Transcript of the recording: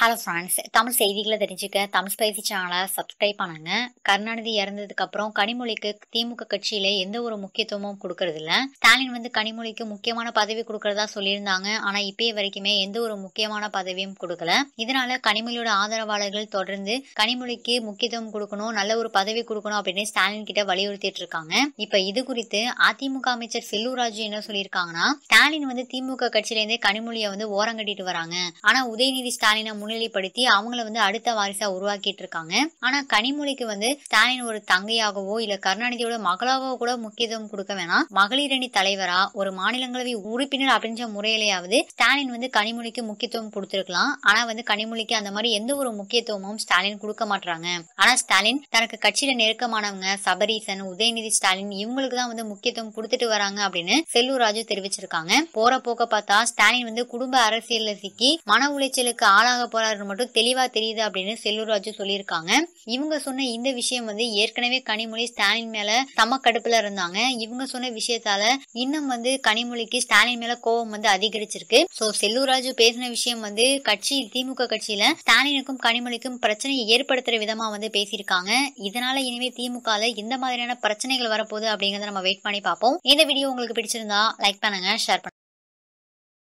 Hello friends Tamil செய்திகளை தெரிஞ்சுக்க Tamil spicy சேனலை சப்ஸ்கிரைப் பண்ணுங்க. கருணாநிதி இறந்ததுக்கு அப்புறம் கனிமொழிக்கு திமுக கட்சியில எந்த ஒரு முக்கியத்துவமும் கொடுக்கறது இல்ல ஸ்டாலின் வந்து கனிமொழிக்கு முக்கியமான பதவி கொடுக்கறதா சொல்லியிருந்தாங்க. ஆனா இப்பயே வரைக்குமே எந்த ஒரு முக்கியமான பதவியும் கொடுக்கல. இதனால கனிமொழியோட ஆதரவாளர்கள் தொடர்ந்து கனிமொழிக்கு முக்கியத்துவம் கொடுக்கணும் நல்ல ஒரு பதவி கொடுக்கணும் அப்படின்னு ஸ்டாலின் கிட்ட வலியுறுத்திட்டு இருக்காங்க. இப்ப இது குறித்து அதிமுக அமைச்சர் செல்லூர் ராஜு என்ன சொல்லியிருக்காங்கன்னா ஸ்டாலின் வந்து திமுக கட்சியில இருந்தே கனிமொழியை வந்து ஓரங்கட்டிட்டு வராங்க. ஆனா உதயநிதி ஸ்டாலினை முன்னிலைப்படுத்தி அவங்கள வந்து அடுத்த வாரிசா உருவாக்கிட்டு இருக்காங்க ஆனா கனிமொழிக்கு வந்து ஸ்டாலின் ஒரு தங்கையாகவோ இல்ல கருணாநிதியோட மகளாகவோ கூட முக்கியத்துவம் கொடுக்க வேணாம். மகளிரணி தலைவரா ஒரு மாநிலங்களவை உறுப்பினர் அப்படின்ற முறையிலேயாவது ஸ்டாலின் வந்து கனிமொழிக்கு முக்கியத்துவம் கொடுத்திருக்கலாம். ஆனா வந்து கனிமொழிக்கு அந்த மாதிரி எந்த ஒரு முக்கியத்துவமும் ஸ்டாலின் கொடுக்க மாட்டாங்க ஆனா ஸ்டாலின் தனக்கு கட்சியில நெருக்கமானவங்க சபரீசன் உதயநிதி ஸ்டாலின் இவங்களுக்கு தான் வந்து முக்கியத்துவம் கொடுத்துட்டு வராங்க அப்படின்னு செல்லூர் ராஜு தெரிவிச்சிருக்காங்க. போற போக்க பார்த்தா ஸ்டாலின் வந்து குடும்ப அரசியல்ல சிக்கி மன உளைச்சலுக்கு ஆளாக போறாருன்னு மட்டும் தெளிவா தெரியுது அப்படின்னு செல்லூர் ராஜு சொல்லியிருக்காங்க. இவங்க சொன்ன இந்த விஷயம் வந்து ஏற்கனவே கனிமொழி ஸ்டாலின் மேல சம கடுப்புல இருந்தாங்க. இவங்க சொன்ன விஷயத்தால இன்னும் வந்து கனிமொழிக்கு ஸ்டாலின் மேல கோபம் வந்து அதிகரிச்சிருக்கு. சோ செல்லூர் ராஜு பேசின விஷயம் வந்து கட்சி திமுக கட்சியில ஸ்டாலினுக்கும் கனிமொழிக்கும் பிரச்சனையை ஏற்படுத்துற விதமா வந்து பேசியிருக்காங்க. இதனால இனிமே திமுக எந்த மாதிரியான பிரச்சனைகள் வரப்போகுது அப்படிங்கறத நம்ம வெயிட் பண்ணி பார்ப்போம். இந்த வீடியோ உங்களுக்கு பிடிச்சிருந்தா லைக் பண்ணுங்க ஷேர் பண்ணுங்க.